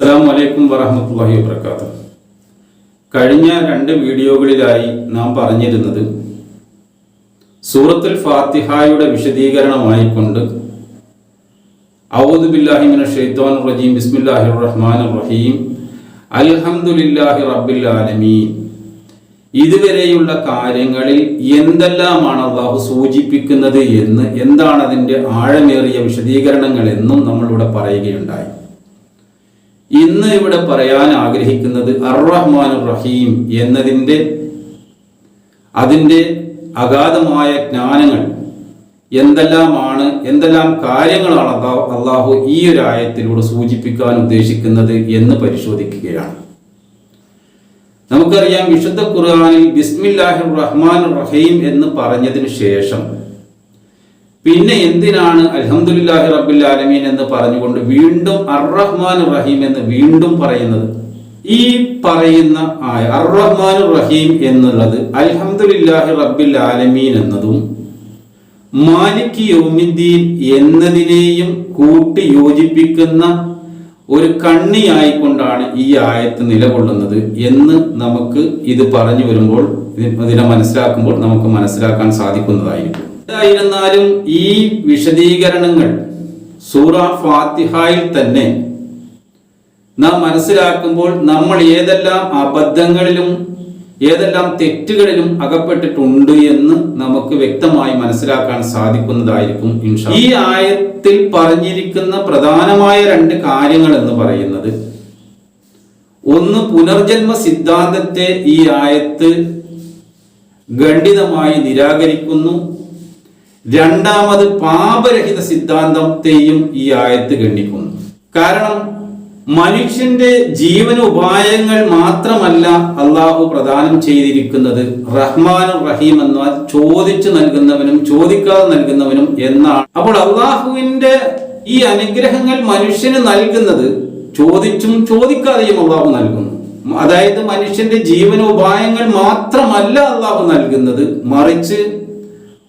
അസ്സാം വലൈക്കും വറഹമത്തല്ലാഹി വാബർക്കാത്തു കഴിഞ്ഞ രണ്ട് വീഡിയോകളിലായി നാം പറഞ്ഞിരുന്നത് സൂറത്തുൽ ഫാത്തിഹായുടെ വിശദീകരണമായിക്കൊണ്ട് ഔദു ബില്ലാഹി മിന ഷെയ്ത്താൻ റജീം ബിസ്മില്ലാഹി റഹ്മാൻ റഹീം അൽഹംദുലില്ലാഹി റബ്ബിൽ ആലമീൻ. ഇതുവരെയുള്ള കാര്യങ്ങളിൽ എന്തെല്ലാമാണ് അള്ളാഹു സൂചിപ്പിക്കുന്നത് എന്ന് എന്താണ് അതിന്റെ ആഴമേറിയ വിശദീകരണങ്ങൾ എന്നും നമ്മളിവിടെ പറയുകയുണ്ടായി. ഇന്ന് ഇവിടെ പറയാൻ ആഗ്രഹിക്കുന്നത് അർറഹ്മാൻ റഹീം എന്നതിന്റെ അതിന്റെ അഗാധമായ ജ്ഞാനങ്ങൾ എന്തെല്ലാമാണ് എന്തെല്ലാം കാര്യങ്ങളാണ് അള്ളാഹു ഈ ഒരു ആയത്തിലൂടെ സൂചിപ്പിക്കാൻ ഉദ്ദേശിക്കുന്നത് എന്ന് പരിശോധിക്കുകയാണ്. നമുക്കറിയാം വിശുദ്ധ ഖുർആാനിൽ ബിസ്മില്ലാഹിർ റഹ്മാൻ റഹീം എന്ന് പറഞ്ഞതിന് ശേഷം പിന്നെ എന്തിനാണ് അലഹമുല്ലാഹി റബ്ബിൽ ആലമീൻ എന്ന് പറഞ്ഞുകൊണ്ട് വീണ്ടും അർറഹ്മാൻ റഹീം എന്ന് വീണ്ടും പറയുന്നത്? ഈ പറയുന്ന ആയ അർറഹ്മാൻ റഹീം എന്നുള്ളത് അലഹമുല്ലാഹി റബ്ബിൽ ആലമീൻ എന്നതും മാലിക് യോമിദ്ദീൻ എന്നതിനെയും കൂട്ടി യോജിപ്പിക്കുന്ന ഒരു കണ്ണിയായിക്കൊണ്ടാണ് ഈ ആയത്ത് നിലകൊള്ളുന്നത് എന്ന് നമുക്ക് ഇത് പറഞ്ഞു വരുമ്പോൾ ഇതിനെ മനസ്സിലാക്കുമ്പോൾ നമുക്ക് മനസ്സിലാക്കാൻ സാധിക്കുന്നതായിരിക്കും. എന്തായിരുന്നാലും ഈ വിശദീകരണങ്ങൾ സൂറ ഫാത്തിഹായിൽ തന്നെ നാം മനസ്സിലാക്കുമ്പോൾ നമ്മൾ ഏതെല്ലാം അബദ്ധങ്ങളിലും ഏതെല്ലാം തെറ്റുകളിലും അകപ്പെട്ടിട്ടുണ്ട് എന്ന് നമുക്ക് വ്യക്തമായി മനസ്സിലാക്കാൻ സാധിക്കുന്നതായിരിക്കും ഈ ആയത്തിൽ പറഞ്ഞിരിക്കുന്ന പ്രധാനമായ രണ്ട് കാര്യങ്ങൾ എന്ന് പറയുന്നത് ഒന്ന് പുനർജന്മ സിദ്ധാന്തത്തെ ഈ ആയത്ത് ഖണ്ഡിതമായി നിരാകരിക്കുന്നു. രണ്ടാമത് പാപരഹിത സിദ്ധാന്തത്തെയും ഈ ആയത്ത് ഗണ്ണിക്കുന്നു കാരണം മനുഷ്യന്റെ ജീവനോപായങ്ങൾ മാത്രമല്ല അള്ളാഹു പ്രദാനം ചെയ്തിരിക്കുന്നത് റഹ്മാനും റഹീം എന്നാൽ ചോദിച്ചു നൽകുന്നവനും ചോദിക്കാതെ നൽകുന്നവനും എന്നാണ്. അപ്പോൾ അള്ളാഹുവിന്റെ ഈ അനുഗ്രഹങ്ങൾ മനുഷ്യന് നൽകുന്നത് ചോദിച്ചും ചോദിക്കാതെയും അള്ളാഹു നൽകുന്നു. അതായത് മനുഷ്യന്റെ ജീവനോപായങ്ങൾ മാത്രമല്ല അള്ളാഹു നൽകുന്നത് മറിച്ച്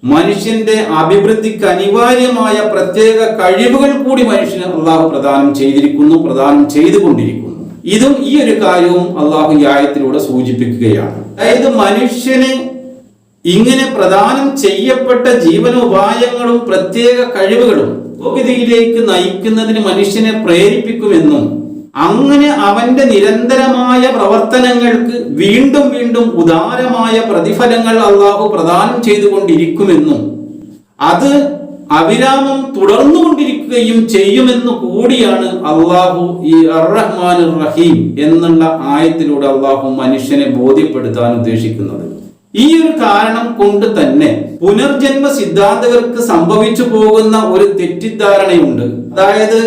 മനുഷ്യന്റെ അഭിവൃദ്ധിക്ക് അനിവാര്യമായ പ്രത്യേക കഴിവുകൾ കൂടി മനുഷ്യന് അള്ളാഹു പ്രദാനം ചെയ്തിരിക്കുന്നു പ്രദാനം ചെയ്തുകൊണ്ടിരിക്കുന്നു. ഇതും ഈ ഒരു കാര്യവും അള്ളാഹു ഈ ആയത്തിലൂടെ സൂചിപ്പിക്കുകയാണ്. അതായത് മനുഷ്യന് ഇങ്ങനെ പ്രദാനം ചെയ്യപ്പെട്ട ജീവനോപായങ്ങളും പ്രത്യേക കഴിവുകളും പുരോഗതിയിലേക്ക് നയിക്കുന്നതിന് മനുഷ്യനെ പ്രേരിപ്പിക്കുമെന്നും അങ്ങനെ അവന്റെ നിരന്തരമായ പ്രവർത്തനങ്ങൾക്ക് വീണ്ടും വീണ്ടും ഉദാരമായ പ്രതിഫലങ്ങൾ അള്ളാഹു പ്രദാനം ചെയ്തുകൊണ്ടിരിക്കുമെന്നും അത് അവിരാമം തുടർന്നുകൊണ്ടിരിക്കുകയും ചെയ്യുമെന്നു കൂടിയാണ് അള്ളാഹു ഈ അറഹ്മാൻ റഹീം എന്നുള്ള ആയത്തിലൂടെ അള്ളാഹു മനുഷ്യനെ ബോധ്യപ്പെടുത്താൻ ഉദ്ദേശിക്കുന്നത്. ഈ ഒരു കാരണം കൊണ്ട് തന്നെ പുനർജന്മ സിദ്ധാന്തകർക്ക് സംഭവിച്ചു പോകുന്ന ഒരു തെറ്റിദ്ധാരണയുണ്ട്. അതായത്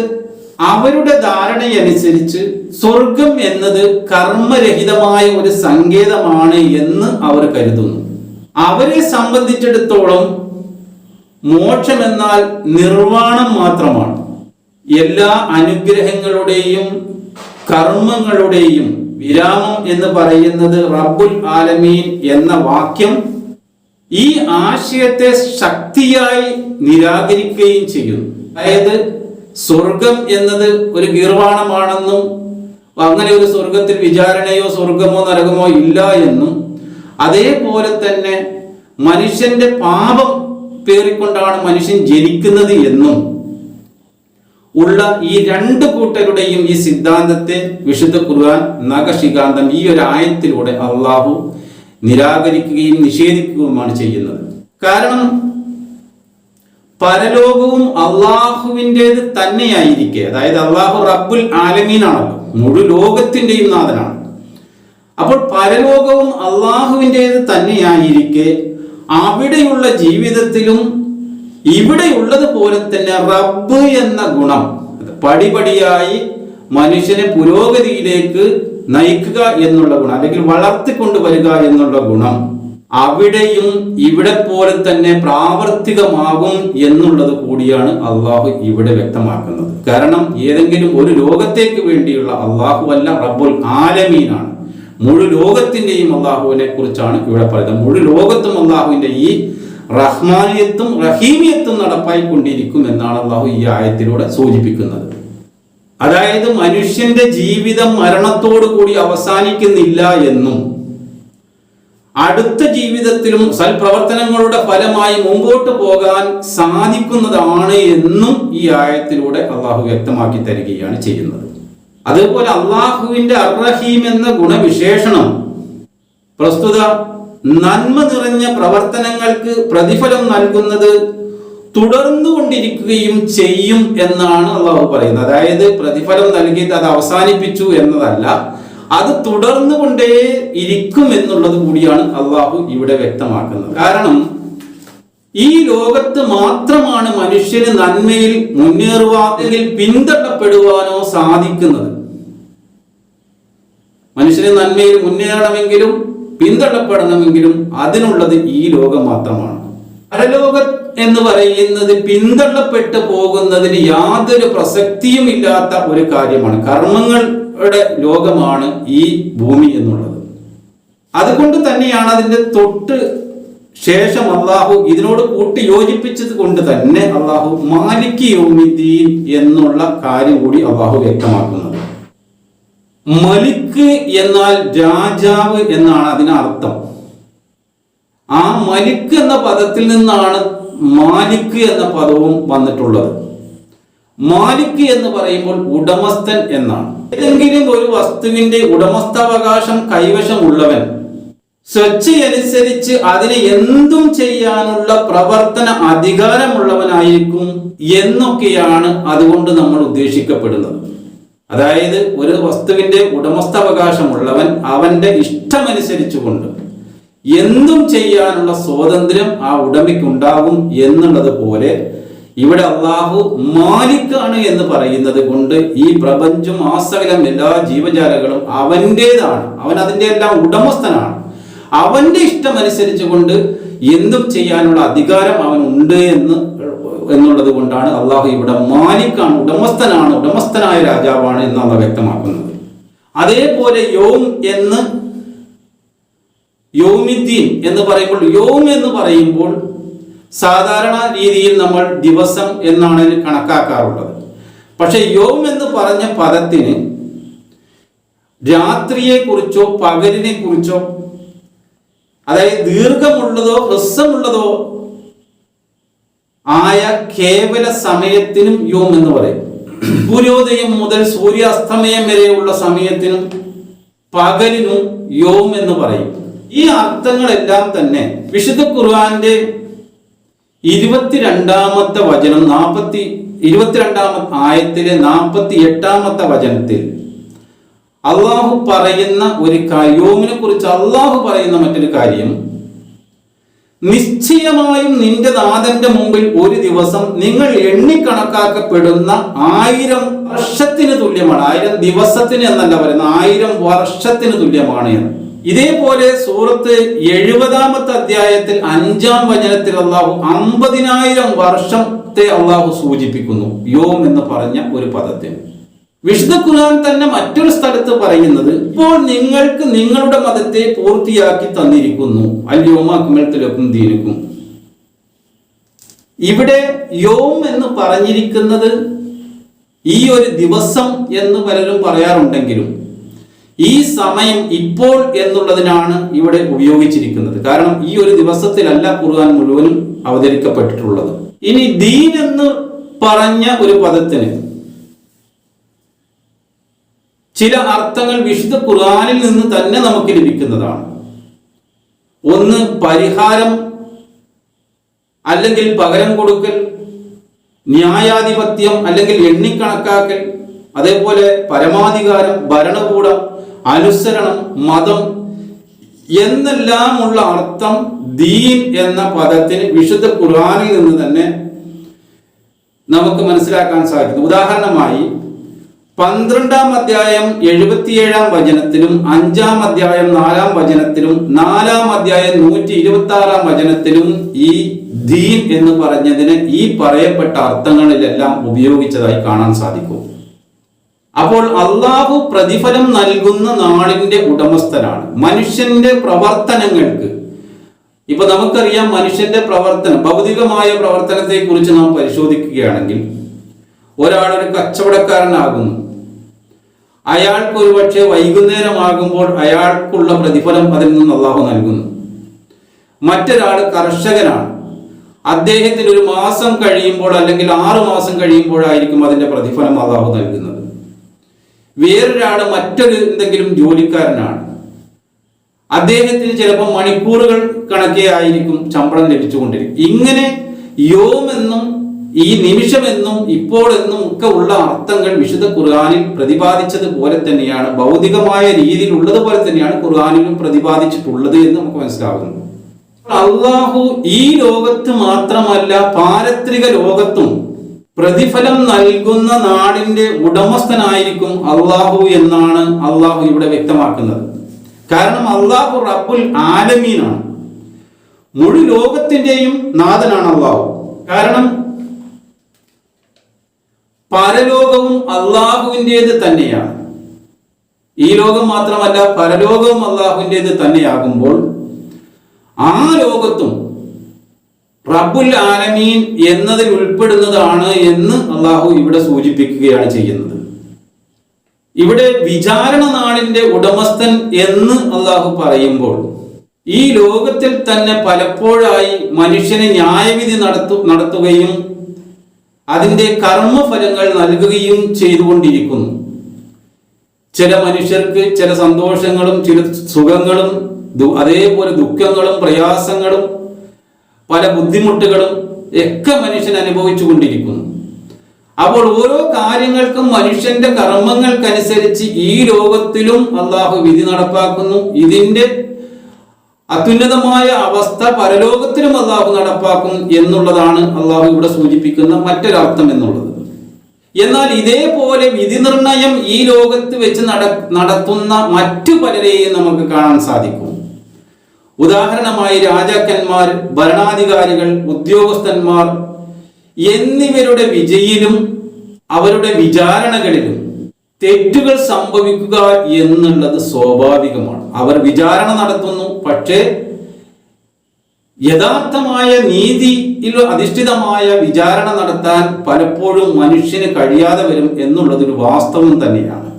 അവരുടെ ധാരണയനുസരിച്ച് സ്വർഗം എന്നത് കർമ്മരഹിതമായ ഒരു സങ്കേതമാണ് എന്ന് അവർ കരുതുന്നു. അവരെ സംബന്ധിച്ചിടത്തോളം മോക്ഷം എന്നാൽ നിർവാണം മാത്രമാണ്. എല്ലാ അനുഗ്രഹങ്ങളുടെയും കർമ്മങ്ങളുടെയും വിരാമം എന്ന് പറയുന്നത് റബ്ബുൽ ആലമീൻ എന്ന വാക്യം ഈ ആശയത്തെ ശക്തിയായി നിരാകരിക്കുകയും ചെയ്യുന്നു. അതായത് സ്വർഗം എന്നത് ഒരു ഗീർവാണമാണെന്നും അങ്ങനെ ഒരു സ്വർഗത്തിൽ വിചാരണയോ സ്വർഗമോ നരകമോ ഇല്ല എന്നും അതേപോലെ തന്നെ മനുഷ്യന്റെ പാപം പേറിക്കൊണ്ടാണ് മനുഷ്യൻ ജനിക്കുന്നത് എന്നും ഉള്ള ഈ രണ്ട് കൂട്ടരുടെയും ഈ സിദ്ധാന്തത്തെ വിശുദ്ധ ഖുർആൻ നഖശികാന്തം ഈ ഒരു ആയത്തിലൂടെ അള്ളാഹു നിരാകരിക്കുകയും നിഷേധിക്കുകയുമാണ് ചെയ്യുന്നത്. കാരണം പരലോകവും അള്ളാഹുവിന്റെത് തന്നെയായിരിക്കെ. അതായത് അള്ളാഹു റബ്ബുൽ ആലമീനാണല്ലോ. മുഴു ലോകത്തിന്റെയും നാഥനാണ്. അപ്പോൾ പരലോകവും അള്ളാഹുവിന്റെത് തന്നെയായിരിക്കെ. അവിടെയുള്ള ജീവിതത്തിലും ഇവിടെയുള്ളത് പോലെ തന്നെ റബ്ബ് എന്ന ഗുണം. പടിപടിയായി മനുഷ്യനെ പുരോഗതിയിലേക്ക് നയിക്കുക എന്നുള്ള ഗുണം അല്ലെങ്കിൽ വളർത്തിക്കൊണ്ടുവരിക എന്നുള്ള ഗുണം. അവിടെയും ഇവിടെ പോലെ തന്നെ പ്രാവർത്തികമാകും എന്നുള്ളത് കൂടിയാണ് അള്ളാഹു ഇവിടെ വ്യക്തമാക്കുന്നത്. കാരണം ഏതെങ്കിലും ഒരു ലോകത്തേക്ക് വേണ്ടിയുള്ള അള്ളാഹു അല്ല റബ്ബുൽ ആലമീനാണ്. മുഴു ലോകത്തിന്റെയും അള്ളാഹുവിനെ കുറിച്ചാണ് ഇവിടെ പറയുന്നത്. മുഴു ലോകത്തും അള്ളാഹുവിന്റെ ഈ റഹ്മാനിയത്തും റഹീമിയത്തും നടപ്പായിക്കൊണ്ടിരിക്കും എന്നാണ് അള്ളാഹു ഈ ആയത്തിലൂടെ സൂചിപ്പിക്കുന്നത്. അതായത് മനുഷ്യന്റെ ജീവിതം മരണത്തോടു കൂടി അവസാനിക്കുന്നില്ല എന്നും അടുത്ത ജീവിതത്തിലും സൽപ്രവർത്തനങ്ങളുടെ ഫലമായി മുമ്പോട്ട് പോകാൻ സാധിക്കുന്നതാണ് എന്നും ഈ ആയത്തിലൂടെ അള്ളാഹു വ്യക്തമാക്കി തരികയാണ് ചെയ്യുന്നത്. അതുപോലെ അള്ളാഹുവിന്റെ അർറഹീം എന്ന ഗുണവിശേഷണം. പ്രസ്തുത നന്മ നിറഞ്ഞ പ്രവർത്തനങ്ങൾക്ക് പ്രതിഫലം നൽകുന്നത് തുടർന്നു കൊണ്ടിരിക്കുകയും ചെയ്യും എന്നാണ് അള്ളാഹു പറയുന്നത്. അതായത് പ്രതിഫലം നൽകിയിട്ട് അത് അവസാനിപ്പിച്ചു എന്നതല്ല. അത് തുടർന്നു കൊണ്ടേ ഇരിക്കും എന്നുള്ളത് കൂടിയാണ് അള്ളാഹു ഇവിടെ വ്യക്തമാക്കുന്നത്. കാരണം ഈ ലോകത്ത് മാത്രമാണ് മനുഷ്യന് നന്മയിൽ മുന്നേറുവാ അല്ലെങ്കിൽ പിന്തള്ളപ്പെടുവാനോ സാധിക്കുന്നത്. മനുഷ്യന് നന്മയിൽ മുന്നേറണമെങ്കിലും പിന്തള്ളപ്പെടണമെങ്കിലും അതിനുള്ളത് ഈ ലോകം മാത്രമാണ്. പരലോക എന്ന് പറയുന്നത് പിന്തള്ളപ്പെട്ട് പോകുന്നതിന് യാതൊരു പ്രസക്തിയും ഇല്ലാത്ത ഒരു കാര്യമാണ്. കർമ്മങ്ങളുടെ ലോകമാണ് ഈ ഭൂമി എന്നുള്ളത്. അതുകൊണ്ട് തന്നെയാണ് അതിന്റെ തൊട്ട് ശേഷം അള്ളാഹു ഇതിനോട് കൂട്ടി യോജിപ്പിച്ചത് കൊണ്ട് തന്നെ അള്ളാഹു മാലിക് യോമിദ്ദീൻ എന്നുള്ള കാര്യം കൂടി അള്ളാഹു വ്യക്തമാക്കുന്നത്. മലിക്ക് എന്നാൽ രാജാവ് എന്നാണ് അതിനർത്ഥം ആ മലിക്ക് എന്ന പദത്തിൽ നിന്നാണ് മാലിക് എന്ന പദവും വന്നിട്ടുള്ളത്. മാലിക്ക് എന്ന് പറയുമ്പോൾ ഉടമസ്ഥൻ എന്നാണ്. ഏതെങ്കിലും ഒരു വസ്തുവിന്റെ ഉടമസ്ഥാവകാശം കൈവശമുള്ളവൻ സ്വച്ഛയനുസരിച്ച് അതിന് എന്തും ചെയ്യാനുള്ള പ്രവർത്തന അധികാരമുള്ളവനായിരിക്കും എന്നൊക്കെയാണ് അതുകൊണ്ട് നമ്മൾ ഉദ്ദേശിക്കപ്പെടുന്നത്. അതായത് ഒരു വസ്തുവിന്റെ ഉടമസ്ഥാവകാശമുള്ളവൻ അവന്റെ ഇഷ്ടമനുസരിച്ചുകൊണ്ട് എന്തും ചെയ്യാനുള്ള സ്വാതന്ത്ര്യം ആ ഉടമയ്ക്കുണ്ടാകും എന്നുള്ളത് പോലെ ഇവിടെ അള്ളാഹു മാലിക്കാണ് എന്ന് പറയുന്നത് കൊണ്ട് ഈ പ്രപഞ്ചം ആസകലം എല്ലാ ജീവജാലങ്ങളും അവന്റെതാണ് അവൻ അതിന്റെ എല്ലാം ഉടമസ്ഥനാണ്. അവന്റെ ഇഷ്ടമനുസരിച്ച് കൊണ്ട് എന്തും ചെയ്യാനുള്ള അധികാരം അവൻ ഉണ്ട് എന്ന് എന്നുള്ളത് കൊണ്ടാണ് അള്ളാഹു ഇവിടെ മാലിക്കാണ് ഉടമസ്ഥനാണ് ഉടമസ്ഥനായ രാജാവാണ് എന്ന് എന്നാണ് വ്യക്തമാക്കുന്നത്. അതേപോലെ യോം എന്ന് യോമിദ്ദീൻ എന്ന് പറയുമ്പോൾ യോം എന്ന് പറയുമ്പോൾ സാധാരണ രീതിയിൽ നമ്മൾ ദിവസം എന്നാണ് കണക്കാക്കാറുള്ളത്. പക്ഷെ യോം എന്ന് പറഞ്ഞ പദത്തിന് രാത്രിയെ കുറിച്ചോ പകലിനെ കുറിച്ചോ അതായത് ദീർഘമുള്ളതോ ഹ്രസ്വമുള്ളതോ ആയ കേവല സമയത്തിനും യോം എന്ന് പറയും. സൂര്യോദയം മുതൽ സൂര്യാസ്തമയം വരെയുള്ള സമയത്തിനും പകലിനും യോം എന്ന് പറയും. ഈ അർത്ഥങ്ങളെല്ലാം തന്നെ വിശുദ്ധ ഖുർആന്റെ ഇരുപത്തിരണ്ടാമത്തെ വചനം നാൽപ്പത്തി ഇരുപത്തിരണ്ടാമത്തെ ആയത്തിലെ നാൽപ്പത്തി എട്ടാമത്തെ വചനത്തിൽ അള്ളാഹു പറയുന്ന ഒരു യോമിനെ കുറിച്ച് അള്ളാഹു പറയുന്ന മറ്റൊരു കാര്യം നിശ്ചയമായും നിന്റെ നാഥന്റെ മുമ്പിൽ ഒരു ദിവസം നിങ്ങൾ എണ്ണിക്കണക്കാക്കപ്പെടുന്ന ആയിരം വർഷത്തിന് തുല്യമാണ്. ആയിരം ദിവസത്തിന് എന്നല്ല പറയുന്നത് ആയിരം വർഷത്തിന് തുല്യമാണ് എന്ന്. ഇതേപോലെ സൂറത്ത് എഴുപതാമത്തെ അധ്യായത്തിൽ അഞ്ചാം വചനത്തിൽ അള്ളാഹു അമ്പതിനായിരം വർഷത്തെ അള്ളാഹു സൂചിപ്പിക്കുന്നു. യോം എന്ന് പറഞ്ഞ ഒരു പദത്തിന് വിശുദ്ധ ഖുർആൻ തന്നെ മറ്റൊരു സ്ഥലത്ത് പറയുന്നത് ഇപ്പോൾ നിങ്ങൾക്ക് നിങ്ങളുടെ മതത്തെ പൂർത്തിയാക്കി തന്നിരിക്കുന്നു. അല്യോമാക്കുമലത്തിലൊക്കും ദീനിക്കും. ഇവിടെ യോം എന്ന് പറഞ്ഞിരിക്കുന്നത് ഈ ഒരു ദിവസം എന്ന് പലരും പറയാറുണ്ടെങ്കിലും ഈ സമയം ഇപ്പോൾ എന്നുള്ളതിനാണ് ഇവിടെ ഉപയോഗിച്ചിരിക്കുന്നത്. കാരണം ഈ ഒരു ദിവസത്തിലല്ല ഖുർആൻ മുഴുവനും അവതരിക്കപ്പെട്ടിട്ടുള്ളത്. ഇനി ദീൻ എന്ന് പറഞ്ഞ ഒരു പദത്തിന് ചില അർത്ഥങ്ങൾ വിശുദ്ധ ഖുർആാനിൽ നിന്ന് തന്നെ നമുക്ക് ലഭിക്കുന്നതാണ്. ഒന്ന് പരിഹാരം അല്ലെങ്കിൽ പകരം കൊടുക്കൽ ന്യായാധിപത്യം അല്ലെങ്കിൽ എണ്ണിക്കണക്കാക്കൽ അതേപോലെ പരമാധികാരം ഭരണകൂടം അനുസരണം മതം എന്നെല്ലാമുള്ള അർത്ഥം ദീൻ എന്ന പദത്തിന് വിശുദ്ധ ഖുർആനിൽ നിന്ന് തന്നെ നമുക്ക് മനസ്സിലാക്കാൻ സാധിക്കും ഉദാഹരണമായി പന്ത്രണ്ടാം അധ്യായം എഴുപത്തിയേഴാം വചനത്തിലും അഞ്ചാം അധ്യായം നാലാം വചനത്തിലും നാലാം അധ്യായം നൂറ്റി ഇരുപത്തി ആറാം വചനത്തിലും ഈ ദീൻ എന്ന് പറഞ്ഞതിന് ഈ പറയപ്പെട്ട അർത്ഥങ്ങളിലെല്ലാം ഉപയോഗിച്ചതായി കാണാൻ സാധിക്കും. അപ്പോൾ അള്ളാഹു പ്രതിഫലം നൽകുന്ന നാളിന്റെ ഉടമസ്ഥനാണ്. മനുഷ്യന്റെ പ്രവർത്തനങ്ങൾക്ക്. ഇപ്പൊ നമുക്കറിയാം മനുഷ്യന്റെ പ്രവർത്തനം ഭൗതികമായ പ്രവർത്തനത്തെ കുറിച്ച് നാം പരിശോധിക്കുകയാണെങ്കിൽ ഒരാൾ ഒരു കച്ചവടക്കാരനാകുന്നു. അയാൾക്ക് ഒരുപക്ഷെ വൈകുന്നേരമാകുമ്പോൾ അയാൾക്കുള്ള പ്രതിഫലം അതിൽ നിന്ന് അള്ളാഹു നൽകുന്നു. മറ്റൊരാൾ കർഷകനാണ്. അദ്ദേഹത്തിന് ഒരു മാസം കഴിയുമ്പോൾ അല്ലെങ്കിൽ ആറു മാസം കഴിയുമ്പോഴായിരിക്കും അതിന്റെ പ്രതിഫലം അള്ളാഹു നൽകുന്നത്. വേറൊരാൾ മറ്റൊരു എന്തെങ്കിലും ജോലിക്കാരനാണ്. അദ്ദേഹത്തിന് ചിലപ്പോൾ മണിക്കൂറുകൾ കണക്കേ ആയിരിക്കും ശമ്പളം ലഭിച്ചുകൊണ്ടിരിക്കും. ഇങ്ങനെ യോമെന്നും ഈ നിമിഷമെന്നും ഇപ്പോഴെന്നും ഒക്കെ ഉള്ള അർത്ഥങ്ങൾ വിശുദ്ധ ഖുർആാനിൽ പ്രതിപാദിച്ചത് പോലെ തന്നെയാണ് ഭൗതികമായ രീതിയിൽ ഉള്ളത് പോലെ തന്നെയാണ് ഖുർആാനിലും പ്രതിപാദിച്ചിട്ടുള്ളത് എന്ന് നമുക്ക് മനസ്സിലാകുന്നു അള്ളാഹു ഈ ലോകത്ത് മാത്രമല്ല പാരത്രിക ലോകത്തും പ്രതിഫലം നൽകുന്ന നാടിന്റെ ഉടമസ്ഥനായിരിക്കും അള്ളാഹു എന്നാണ് അള്ളാഹു ഇവിടെ വ്യക്തമാക്കുന്നത്. കാരണം അള്ളാഹു റബ്ബുൽ ആലമീനാണ്. മുഴു ലോകത്തിന്റെയും നാഥനാണ് അള്ളാഹു. കാരണം പരലോകവും അള്ളാഹുവിന്റെത് തന്നെയാണ്. ഈ ലോകം മാത്രമല്ല പരലോകവും അള്ളാഹുവിന്റെത് തന്നെയാകുമ്പോൾ ആ ലോകത്തും റബ്ബുൽ ആലമീൻ എന്നതിൽ ഉൾപ്പെടുന്നതാണ് എന്ന് അള്ളാഹു ഇവിടെ സൂചിപ്പിക്കുകയാണ് ചെയ്യുന്നത്. ഇവിടെ വിചാരണ നാളിന്റെ ഉടമസ്ഥൻ എന്ന് അള്ളാഹു പറയുമ്പോൾ ഈ ലോകത്തിൽ തന്നെ പലപ്പോഴായി മനുഷ്യനെ ന്യായവിധി നടത്തു നടത്തുകയും അതിന്റെ കർമ്മഫലങ്ങൾ നൽകുകയും ചെയ്തുകൊണ്ടിരിക്കുന്നു. ചില മനുഷ്യർക്ക് ചില സന്തോഷങ്ങളും ചില സുഖങ്ങളും അതേപോലെ ദുഃഖങ്ങളും പ്രയാസങ്ങളും പല ബുദ്ധിമുട്ടുകളും ഒക്കെ മനുഷ്യൻ അനുഭവിച്ചു കൊണ്ടിരിക്കുന്നു. അപ്പോൾ ഓരോ കാര്യങ്ങൾക്കും മനുഷ്യന്റെ കർമ്മങ്ങൾക്കനുസരിച്ച് ഈ ലോകത്തിലും അള്ളാഹു വിധി നടപ്പാക്കുന്നു. ഇതിന്റെ അത്യുന്നതമായ അവസ്ഥ പരലോകത്തിലും അള്ളാഹു നടപ്പാക്കും എന്നുള്ളതാണ് അള്ളാഹു ഇവിടെ സൂചിപ്പിക്കുന്ന മറ്റൊരർത്ഥം എന്നുള്ളത്. എന്നാൽ ഇതേപോലെ വിധി നിർണയം ഈ ലോകത്ത് വെച്ച് നട നടത്തുന്ന മറ്റു പലരെയും നമുക്ക് കാണാൻ സാധിക്കും. ഉദാഹരണമായി രാജാക്കന്മാർ ഭരണാധികാരികൾ ഉദ്യോഗസ്ഥന്മാർ എന്നിവരുടെ വിജയിലും അവരുടെ വിചാരണകളിലും തെറ്റുകൾ സംഭവിക്കുക എന്നുള്ളത് സ്വാഭാവികമാണ്. അവർ വിചാരണ നടത്തുന്നു പക്ഷേ യഥാർത്ഥമായ നീതിയിൽ അധിഷ്ഠിതമായ വിചാരണ നടത്താൻ പലപ്പോഴും മനുഷ്യന് കഴിയാതെ വരും എന്നുള്ളതൊരു വാസ്തവം തന്നെയാണ്.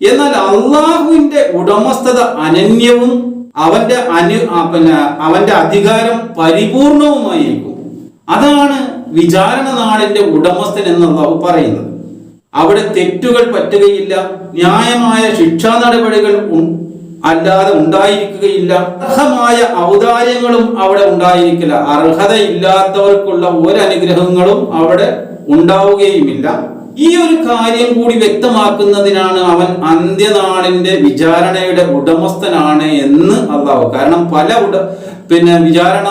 എന്നാൽ അള്ളാഹുവിന്റെ ഉടമസ്ഥത അനന്യവും അവന്റെ അനു പിന്നെ അവന്റെ അധികാരം പരിപൂർണവുമായിരിക്കും. അതാണ് വിചാരണ നാടിന്റെ ഉടമസ്ഥൻ എന്ന് അള്ളാഹു പറയുന്നത്. അവിടെ തെറ്റുകൾ പറ്റുകയില്ല ന്യായമായ ശിക്ഷാ നടപടികൾ അല്ലാതെ ഉണ്ടായിരിക്കുകയില്ല അർഹമായ ഔദാര്യങ്ങളും അവിടെ ഉണ്ടായിരിക്കില്ല അർഹതയില്ലാത്തവർക്കുള്ള ഒരു അനുഗ്രഹങ്ങളും അവിടെ ഉണ്ടാവുകയുമില്ല. ഈ ഒരു കാര്യം കൂടി വ്യക്തമാക്കുന്നതിനാണ് അവൻ അന്ത്യനാളിന്റെ വിചാരണയുടെ ഉടമസ്ഥനാണ് എന്ന് അള്ളാഹു. കാരണം പല ഉട പിന്നെ വിചാരണ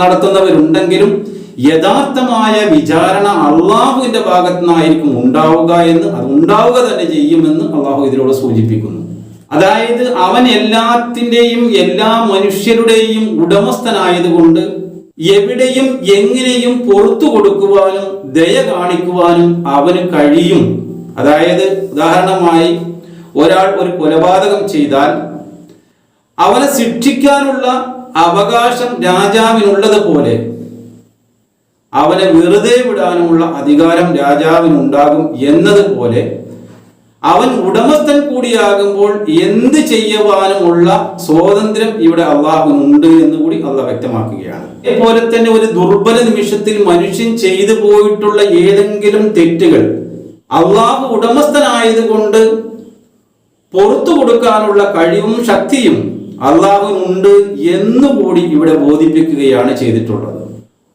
നടത്തുന്നവരുണ്ടെങ്കിലും യഥാർത്ഥമായ വിചാരണ അള്ളാഹുവിന്റെ ഭാഗത്തു നിന്നായിരിക്കും ഉണ്ടാവുക എന്ന് അത് ഉണ്ടാവുക തന്നെ ചെയ്യുമെന്ന് അള്ളാഹു ഇതിലൂടെ സൂചിപ്പിക്കുന്നു. അതായത് അവൻ എല്ലാത്തിന്റെയും എല്ലാ മനുഷ്യരുടെയും ഉടമസ്ഥനായതുകൊണ്ട് എവിടെയും എങ്ങനെയും പുറത്തു കൊടുക്കുവാനും ദയ കാണിക്കുവാനും അവന് കഴിയും. അതായത് ഉദാഹരണമായി ഒരാൾ ഒരു കൊലപാതകം ചെയ്താൽ അവനെ ശിക്ഷിക്കാനുള്ള അവകാശം രാജാവിനുള്ളതുപോലെ അവനെ വെറുതെ വിടാനുമുള്ള അധികാരം രാജാവിനുണ്ടാകും എന്നതുപോലെ അവൻ ഉടമസ്ഥൻ കൂടിയാകുമ്പോൾ എന്ത് ചെയ്യുവാനുമുള്ള സ്വാതന്ത്ര്യം ഇവിടെ അള്ളാഹുനുണ്ട് എന്ന് കൂടി അള്ളാഹ് വ്യക്തമാക്കുകയാണ്. അതേപോലെ തന്നെ ഒരു ദുർബല നിമിഷത്തിൽ മനുഷ്യൻ ചെയ്തു പോയിട്ടുള്ള ഏതെങ്കിലും തെറ്റുകൾ അള്ളാഹു ഉടമസ്ഥനായതുകൊണ്ട് പുറത്തു കൊടുക്കാനുള്ള കഴിവും ശക്തിയും അള്ളാഹുനുണ്ട് എന്നുകൂടി ഇവിടെ ബോധിപ്പിക്കുകയാണ് ചെയ്തിട്ടുള്ളത്.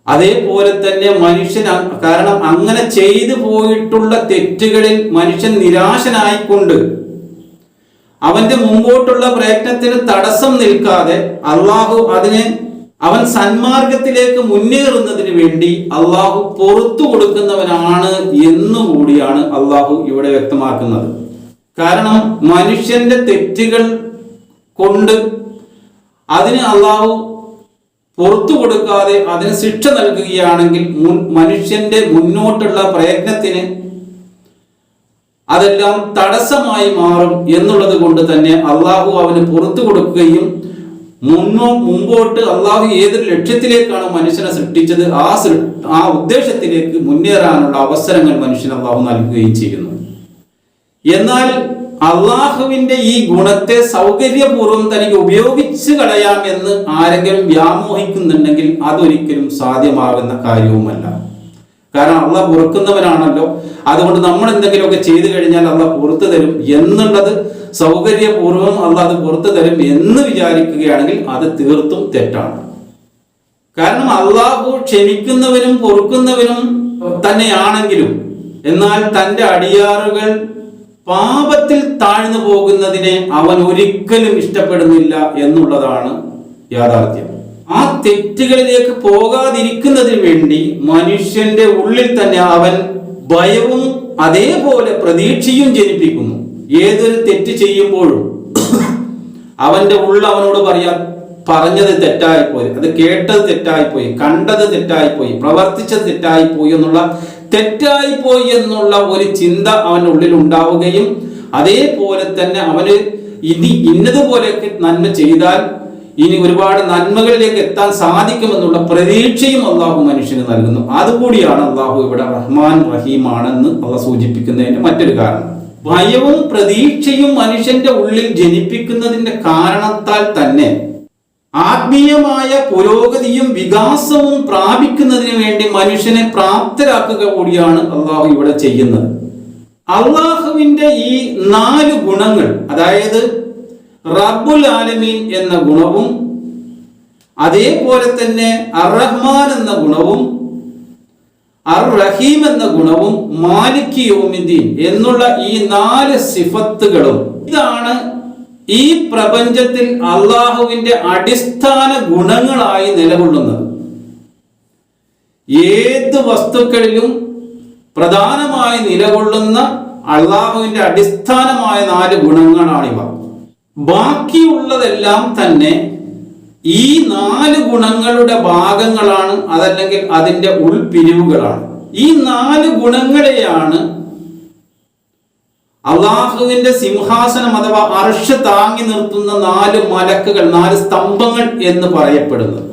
അതേപോലെ തന്നെ മനുഷ്യൻ കാരണം അങ്ങനെ ചെയ്തു പോയിട്ടുള്ള തെറ്റുകളിൽ മനുഷ്യൻ നിരാശനായിക്കൊണ്ട് അവന്റെ മുമ്പോട്ടുള്ള പ്രയത്നത്തിന് തടസ്സം നിൽക്കാതെ അള്ളാഹു അതിന് അവൻ സന്മാർഗത്തിലേക്ക് മുന്നേറുന്നതിന് വേണ്ടി അള്ളാഹു പുറത്തു കൊടുക്കുന്നവനാണ് എന്നുകൂടിയാണ് അള്ളാഹു ഇവിടെ വ്യക്തമാക്കുന്നത്. കാരണം മനുഷ്യന്റെ തെറ്റുകൾ കൊണ്ട് അതിന് അള്ളാഹു പുറത്തു കൊടുക്കാതെ അതിന് ശിക്ഷ നൽകുകയാണെങ്കിൽ മനുഷ്യന്റെ മുന്നോട്ടുള്ള പ്രയത്നത്തിന് അതെല്ലാം തടസ്സമായി മാറും എന്നുള്ളത് കൊണ്ട് തന്നെ അള്ളാഹു അവന് പുറത്തു കൊടുക്കുകയും മുന്നോ മുമ്പോട്ട് അള്ളാഹു ഏതൊരു ലക്ഷ്യത്തിലേക്കാണ് മനുഷ്യനെ സൃഷ്ടിച്ചത് ആ ആ ഉദ്ദേശത്തിലേക്ക് മുന്നേറാനുള്ള അവസരങ്ങൾ മനുഷ്യന് അള്ളാഹു നൽകുകയും ചെയ്യുന്നു. എന്നാൽ അള്ളാഹുവിന്റെ ഈ ഗുണത്തെ സൗകര്യപൂർവം തനിക്ക് ഉപയോഗിച്ച് കളയാം എന്ന് ആരെങ്കിലും വ്യാമോഹിക്കുന്നുണ്ടെങ്കിൽ അതൊരിക്കലും സാധ്യമാകുന്ന കാര്യവുമല്ല. കാരണം അള്ള പൊറുക്കുന്നവനാണല്ലോ. അതുകൊണ്ട് നമ്മൾ എന്തെങ്കിലുമൊക്കെ ചെയ്തു കഴിഞ്ഞാൽ അള്ള പുറത്തു തരും എന്നുള്ളത് സൗകര്യപൂർവം അള്ള അത് പുറത്തു തരും എന്ന് വിചാരിക്കുകയാണെങ്കിൽ അത് തീർത്തും തെറ്റാണ്. കാരണം അള്ളാഹു ക്ഷമിക്കുന്നവനും പൊറുക്കുന്നവനും തന്നെയാണെങ്കിലും എന്നാൽ തന്റെ അടിയാറുകൾ പാപത്തിൽ താഴ്ന്നു പോകുന്നതിനെ അവൻ ഒരിക്കലും ഇഷ്ടപ്പെടുന്നില്ല എന്നുള്ളതാണ് യാഥാർത്ഥ്യം. ആ തെറ്റുകളിലേക്ക് പോകാതിരിക്കുന്നതിന് വേണ്ടി മനുഷ്യന്റെ ഉള്ളിൽ തന്നെ അവൻ ഭയവും അതേപോലെ പ്രതീക്ഷയും ജനിപ്പിക്കുന്നു. ഏതൊരു തെറ്റ് ചെയ്യുമ്പോഴും അവന്റെ ഉള്ള അവനോട് പറയാ പറഞ്ഞത് തെറ്റായിപ്പോയി അത് കേട്ടത് തെറ്റായിപ്പോയി കണ്ടത് തെറ്റായിപ്പോയി പ്രവർത്തിച്ചത് തെറ്റായിപ്പോയി എന്നുള്ള തെറ്റായിപ്പോയി എന്നുള്ള ഒരു ചിന്ത അവന്റെ ഉള്ളിൽ ഉണ്ടാവുകയും അതേപോലെ തന്നെ അവന് ഇനി ഇന്നതുപോലെയൊക്കെ നന്മ ചെയ്താൽ ഇനി ഒരുപാട് നന്മകളിലേക്ക് എത്താൻ സാധിക്കുമെന്നുള്ള പ്രതീക്ഷയും അള്ളാഹു മനുഷ്യന് നൽകുന്നു. അതുകൂടിയാണ് അള്ളാഹു ഇവിടെ റഹ്മാൻ റഹീമാണെന്ന് അള്ളാഹ് സൂചിപ്പിക്കുന്നതിന്റെ മറ്റൊരു കാരണം. ഭയവും പ്രതീക്ഷയും മനുഷ്യന്റെ ഉള്ളിൽ ജനിപ്പിക്കുന്നതിന്റെ കാരണത്താൽ തന്നെ ആത്മീയമായ പുരോഗതിയും വികാസവും പ്രാപിക്കുന്നതിന് വേണ്ടി മനുഷ്യനെ പ്രാപ്തരാക്കുക കൂടിയാണ് അള്ളാഹു ഇവിടെ ചെയ്യുന്നത്. അള്ളാഹുവിന്റെ ഈ നാല് ഗുണങ്ങൾ അതായത് റബ്ബുൽ ആലമീൻ എന്ന ഗുണവും അതേപോലെ തന്നെ അറഹ്മാൻ എന്ന ഗുണവും അർ റഹീം എന്ന ഗുണവും മാലിക് യോമിദ്ദീൻ എന്നുള്ള ഈ നാല് സിഫത്തുകളും. ഇതാണ് ഈ പ്രപഞ്ചത്തിൽ അള്ളാഹുവിന്റെ അടിസ്ഥാന ഗുണങ്ങളായി നിലകൊള്ളുന്നത്. ഏത് വസ്തുക്കളിലും പ്രധാനമായി നിലകൊള്ളുന്ന അള്ളാഹുവിന്റെ അടിസ്ഥാനമായ നാല് ഗുണങ്ങളാണിവ. ബാക്കിയുള്ളതെല്ലാം തന്നെ ഈ നാല് ഗുണങ്ങളുടെ ഭാഗങ്ങളാണ് അതല്ലെങ്കിൽ അതിന്റെ ഉൾപിരിവുകളാണ്. ഈ നാല് ഗുണങ്ങളെയാണ് അള്ളാഹുവിന്റെ സിംഹാസനം അഥവാ അർഷ താങ്ങി നിർത്തുന്ന നാല് മലക്കുകൾ നാല് സ്തംഭങ്ങൾ എന്ന് പറയപ്പെടുന്നത്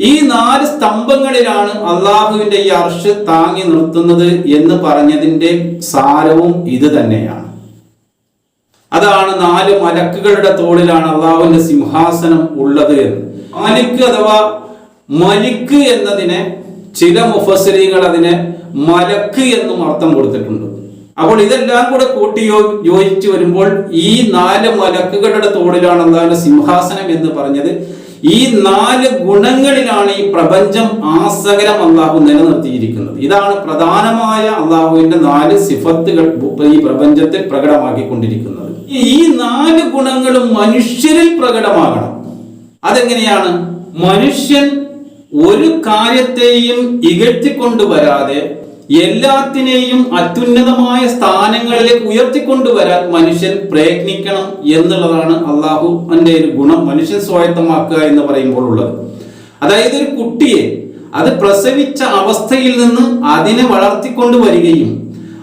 ഈ നാല് സ്തംഭങ്ങളിലാണ് അള്ളാഹുവിന്റെ ഈ അർഷ് താങ്ങി നിർത്തുന്നത് എന്ന് പറഞ്ഞതിന്റെ സാരവും ഇത് തന്നെയാണ്. അതാണ് നാല് മലക്കുകളുടെ തോളിലാണ് അള്ളാഹുവിന്റെ സിംഹാസനം ഉള്ളത് എന്ന്. മാലിക്ക് അഥവാ മലിക്ക് എന്നതിനെ ചില മുഫസരികൾ അതിനെ മലക്ക് എന്നും അർത്ഥം കൊടുത്തിട്ടുണ്ട്. അപ്പോൾ ഇതെല്ലാം കൂടെ കൂട്ടി യോജിച്ചു വരുമ്പോൾ ഈ നാല് മലക്കുകളുടെ തോളിലാണ് എന്താണ് സിംഹാസനം എന്ന് പറഞ്ഞത്. ഈ നാല് ഗുണങ്ങളിലാണ് ഈ പ്രപഞ്ചം ആസകരം അള്ളാഹു നിലനിർത്തിയിരിക്കുന്നത്. ഇതാണ് പ്രധാനമായ അള്ളാഹുവിന്റെ നാല് സിഫത്തുകൾ ഈ പ്രപഞ്ചത്തിൽ പ്രകടമാക്കിക്കൊണ്ടിരിക്കുന്നത്. ഈ നാല് ഗുണങ്ങളും മനുഷ്യരിൽ പ്രകടമാകണം. അതെങ്ങനെയാണ്? മനുഷ്യൻ ഒരു കാര്യത്തെയും ഇകഴ്ത്തിക്കൊണ്ടുവരാതെ എല്ലാത്തിനെയും അത്യുന്നതമായ സ്ഥാനങ്ങളിലേക്ക് ഉയർത്തിക്കൊണ്ടുവരാൻ മനുഷ്യൻ പ്രയത്നിക്കണം എന്നുള്ളതാണ് അള്ളാഹു ഒരു ഗുണം. മനുഷ്യൻ സ്വായത്തമാക്കുക എന്ന് പറയുമ്പോൾ ഉള്ളത്. അതായത് ഒരു കുട്ടിയെ അത് പ്രസവിച്ച അവസ്ഥയിൽ നിന്ന് അതിനെ വളർത്തിക്കൊണ്ടു വരികയും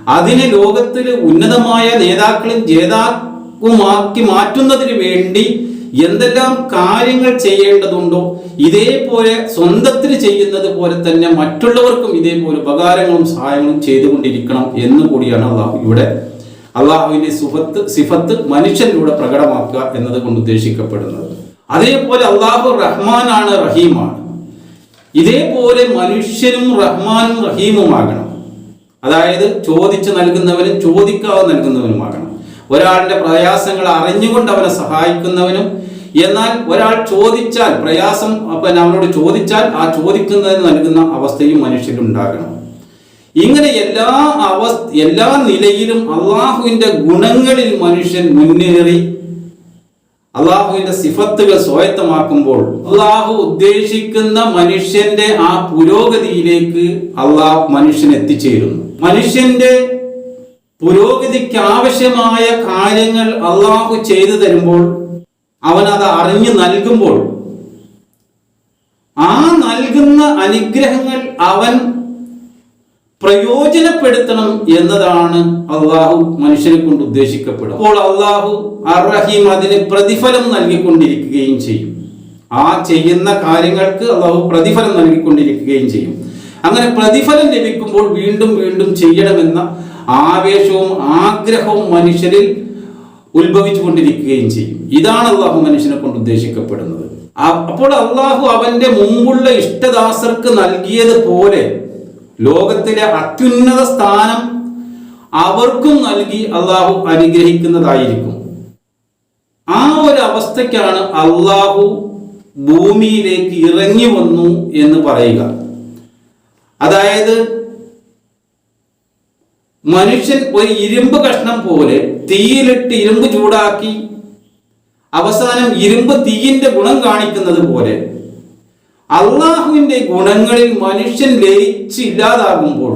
അതിനെ ലോകത്തിലെ ഉന്നതമായ നേതാക്കളും ജേതാക്കുമാക്കി മാറ്റുന്നതിന് വേണ്ടി എന്തെല്ലാം കാര്യങ്ങൾ ചെയ്യേണ്ടതുണ്ടോ ഇതേപോലെ സ്വന്തത്തിന് ചെയ്യുന്നത് പോലെ തന്നെ മറ്റുള്ളവർക്കും ഇതേപോലെ ഉപകാരങ്ങളും സഹായങ്ങളും ചെയ്തുകൊണ്ടിരിക്കണം എന്ന് കൂടിയാണ് അള്ളാഹു ഇവിടെ അള്ളാഹുവിന്റെ സുഹത്ത് സിഫത്ത് മനുഷ്യനിലൂടെ പ്രകടമാക്കുക എന്നത് കൊണ്ട് ഉദ്ദേശിക്കപ്പെടുന്നത്. അതേപോലെ അള്ളാഹു റഹ്മാനാണ് റഹീമാണ്. ഇതേപോലെ മനുഷ്യനും റഹ്മാനും റഹീമുമാകണം. അതായത് ചോദിച്ചു നൽകുന്നവനും ചോദിക്കാതെ നൽകുന്നവനുമാകണം. ഒരാളുടെ പ്രയാസങ്ങൾ അറിഞ്ഞുകൊണ്ട് അവനെ സഹായിക്കുന്നവനും എന്നാൽ ഒരാൾ ചോദിച്ചാൽ പ്രയാസം പിന്നെ അവനോട് ചോദിച്ചാൽ ആ ചോദിക്കുന്നതിന് നൽകുന്ന അവസ്ഥയും മനുഷ്യരുണ്ടാകണം ഇങ്ങനെ എല്ലാ അവസ്ഥ എല്ലാ നിലയിലും അള്ളാഹുവിന്റെ ഗുണങ്ങളിൽ മനുഷ്യൻ മുന്നേറി അള്ളാഹുവിന്റെ സിഫത്തുകൾ സ്വായത്തമാക്കുമ്പോൾ അള്ളാഹു ഉദ്ദേശിക്കുന്ന മനുഷ്യന്റെ ആ പുരോഗതിയിലേക്ക് അള്ളാഹു മനുഷ്യൻ എത്തിച്ചേരുന്നു. മനുഷ്യന്റെ പുരോഗതിക്ക് ആവശ്യമായ കാര്യങ്ങൾ അള്ളാഹു ചെയ്തു തരുമ്പോൾ അവൻ അത് അറിഞ്ഞു നൽകുമ്പോൾ ആ നൽകുന്ന അനുഗ്രഹങ്ങൾ അവൻ പ്രയോജനപ്പെടുത്തണം എന്നതാണ് അള്ളാഹു മനുഷ്യനെ കൊണ്ട് ഉദ്ദേശിക്കപ്പെടും അപ്പോൾ അള്ളാഹു അർറഹീം അതിന് പ്രതിഫലം നൽകിക്കൊണ്ടിരിക്കുകയും ചെയ്യും. ആ ചെയ്യുന്ന കാര്യങ്ങൾക്ക് അള്ളാഹു പ്രതിഫലം നൽകിക്കൊണ്ടിരിക്കുകയും ചെയ്യും. അങ്ങനെ പ്രതിഫലം ലഭിക്കുമ്പോൾ വീണ്ടും വീണ്ടും ചെയ്യണമെന്ന ആവേശവും ആഗ്രഹവും മനുഷ്യരിൽ ഉത്ഭവിച്ചു കൊണ്ടിരിക്കുകയും ചെയ്യും. ഇതാണ് അള്ളാഹു മനുഷ്യനെ കൊണ്ട് ഉദ്ദേശിക്കപ്പെടുന്നത്. അപ്പോൾ അള്ളാഹു അവന്റെ മുമ്പുള്ള ഇഷ്ടദാസർക്ക് നൽകിയതുപോലെ ലോകത്തിലെ അത്യുന്നത സ്ഥാനം അവർക്കും നൽകി അള്ളാഹു അനുഗ്രഹിക്കുന്നതായിരിക്കും. ആ ഒരു അവസ്ഥയ്ക്കാണ് അള്ളാഹു ഭൂമിയിലേക്ക് ഇറങ്ങി വന്നു എന്ന് പറയുക. അതായത് മനുഷ്യൻ ഒരു ഇരുമ്പ് കഷ്ണം പോലെ തീയിലിട്ട് ഇരുമ്പ് ചൂടാക്കി അവസാനം ഇരുമ്പ് തീയിന്റെ ഗുണം കാണിക്കുന്നത് പോലെ അള്ളാഹുവിന്റെ ഗുണങ്ങളിൽ മനുഷ്യൻ ലയിച്ച് ഇല്ലാതാകുമ്പോൾ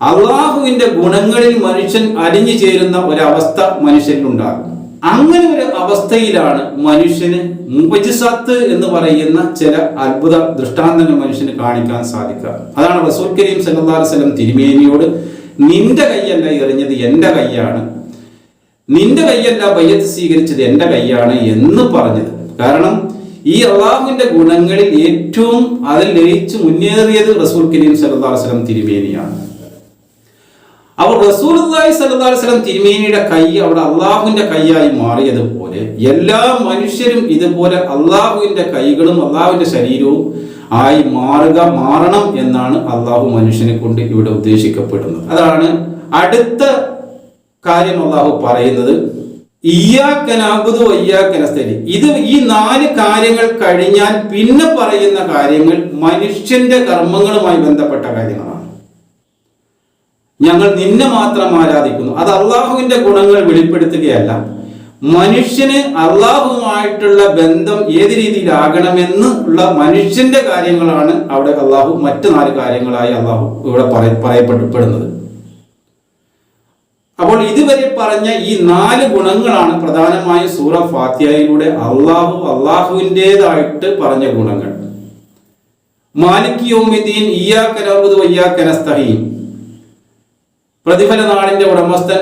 അള്ളാഹുവിന്റെ ഗുണങ്ങളിൽ മനുഷ്യൻ അലിഞ്ഞു ചേരുന്ന ഒരവസ്ഥ മനുഷ്യനുണ്ടാകും അങ്ങനെ ഒരു അവസ്ഥയിലാണ് മനുഷ്യന് മുബജിസത്ത് എന്ന് പറയുന്ന ചില അത്ഭുത ദൃഷ്ടാന്തങ്ങൾ മനുഷ്യന് കാണിക്കാൻ സാധിക്കുക. അതാണ് റസൂൽ കരീം സല്ലല്ലാഹു അലൈഹി വസല്ലം തിരുമേനിയോട് നിന്റെ കൈയല്ല എറിഞ്ഞത് എന്റെ കൈയാണ്. നിന്റെ കൈയല്ല ബയ്യത്ത് സ്വീകരിച്ചത് എന്റെ കൈയാണ് എന്ന് പറഞ്ഞത്. കാരണം ഈ അള്ളാഹുവിന്റെ ഗുണങ്ങളിൽ ഏറ്റവും അതിൽ ലയിച്ച് മുന്നേറിയത് റസൂൽ കരീം വസല്ലം തിരുമേനിയാണ്. അപ്പോൾ റസൂൽ വസല്ലം തിരുമേനിയുടെ കൈ അവിടെ അള്ളാഹുവിന്റെ കൈയായി മാറിയതുപോലെ എല്ലാ മനുഷ്യരും ഇതുപോലെ അള്ളാഹുവിന്റെ കൈകളും അള്ളാഹുവിന്റെ ശരീരവും ആയി മാറുക മാറണം എന്നാണ് അള്ളാഹു മനുഷ്യനെ കൊണ്ട് ഇവിടെ ഉദ്ദേശിക്കപ്പെടുന്നത്. അതാണ് അടുത്ത കാര്യം അള്ളാഹു പറയുന്നത്. ഇയ്യാക്കനാബുദു അയ്യാക്കനസ്തരി ഇത് ഈ നാല് കാര്യങ്ങൾ കഴിഞ്ഞാൽ പിന്നെ പറയുന്ന കാര്യങ്ങൾ മനുഷ്യന്റെ കർമ്മങ്ങളുമായി ബന്ധപ്പെട്ട കാര്യങ്ങളാണ്. ഞങ്ങൾ നിന്നെ മാത്രം ആരാധിക്കുന്നു. അത് അള്ളാഹുവിന്റെ ഗുണങ്ങൾ വെളിപ്പെടുത്തുകയല്ല. മനുഷ്യന് അള്ളാഹുമായിട്ടുള്ള ബന്ധം ഏത് രീതിയിലാകണമെന്ന് ഉള്ള മനുഷ്യന്റെ കാര്യങ്ങളാണ് അവിടെ അള്ളാഹു മറ്റു നാല് കാര്യങ്ങളായി അള്ളാഹു ഇവിടെ പറയപ്പെടുന്നത്. അപ്പോൾ ഇതുവരെ പറഞ്ഞ ഈ നാല് ഗുണങ്ങളാണ് പ്രധാനമായ സൂറ ഫാത്തിയയിലൂടെ അള്ളാഹു അള്ളാഹുവിന്റെതായിട്ട് പറഞ്ഞ ഗുണങ്ങൾ. മാലിക് യോമിദ്ദീൻ വയ്യാ കനസ്തഹീൻ പ്രതിഫല നാടിന്റെ ഉടമസ്ഥൻ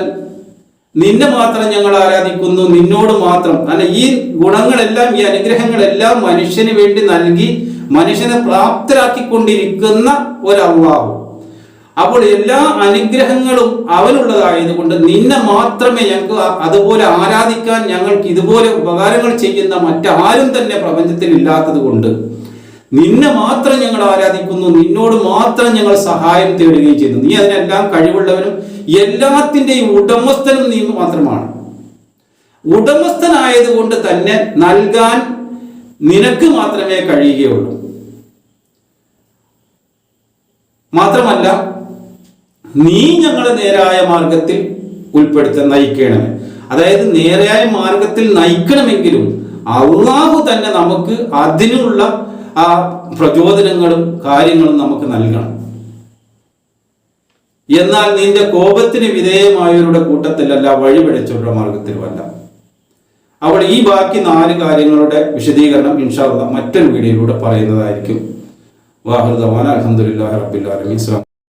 നിന്നെ മാത്രം ഞങ്ങൾ ആരാധിക്കുന്നു നിന്നോട് മാത്രം. അല്ല ഈ ഗുണങ്ങളെല്ലാം ഈ അനുഗ്രഹങ്ങളെല്ലാം മനുഷ്യന് വേണ്ടി നൽകി മനുഷ്യനെ പ്രാപ്തരാക്കിക്കൊണ്ടിരിക്കുന്ന ഒരു അള്ളാഹു അപ്പോൾ എല്ലാ അനുഗ്രഹങ്ങളും അവനുള്ളതായതുകൊണ്ട് നിന്നെ മാത്രമേ ഞങ്ങൾക്ക് അതുപോലെ ആരാധിക്കാൻ ഞങ്ങൾക്ക് ഇതുപോലെ ഉപകാരങ്ങൾ ചെയ്യുന്ന മറ്റാരും തന്നെ പ്രപഞ്ചത്തിൽ ഇല്ലാത്തത് കൊണ്ട് നിന്നെ മാത്രം ഞങ്ങൾ ആരാധിക്കുന്നു നിന്നോട് മാത്രം ഞങ്ങൾ സഹായം തേടുകയും ചെയ്യുന്നു. നീ അതിനെല്ലാം കഴിവുള്ളവനും എല്ലാത്തിന്റെയും ഉടമസ്ഥനും നീ മാത്രമാണ്. ഉടമസ്ഥനായതുകൊണ്ട് തന്നെ നൽകാൻ നിനക്ക് മാത്രമേ കഴിയുകയുള്ളൂ. മാത്രമല്ല നീ ഞങ്ങളെ നേരായ മാർഗത്തിൽ ഉൾപ്പെടുത്ത നയിക്കണമേ. അതായത് നേരായ മാർഗത്തിൽ നയിക്കണമെങ്കിലും അള്ളാഹു തന്നെ നമുക്ക് അതിനുള്ള ആ പ്രചോദനങ്ങളും കാര്യങ്ങളും നമുക്ക് നൽകണം. എന്നാൽ നിന്റെ കോപത്തിന് വിധേയമായവരുടെ കൂട്ടത്തിലല്ല വഴിപിഴച്ചവരുടെ മാർഗത്തിലുമല്ല അവിടെ ഈ ബാക്കി നാല് കാര്യങ്ങളുടെ വിശദീകരണം ഇൻഷാല്ല മറ്റൊരു വീഡിയോയിലൂടെ പറയുന്നതായിരിക്കും. വാഹൃദവാൻ അലഹമുല്ലാ ആലമീൻ.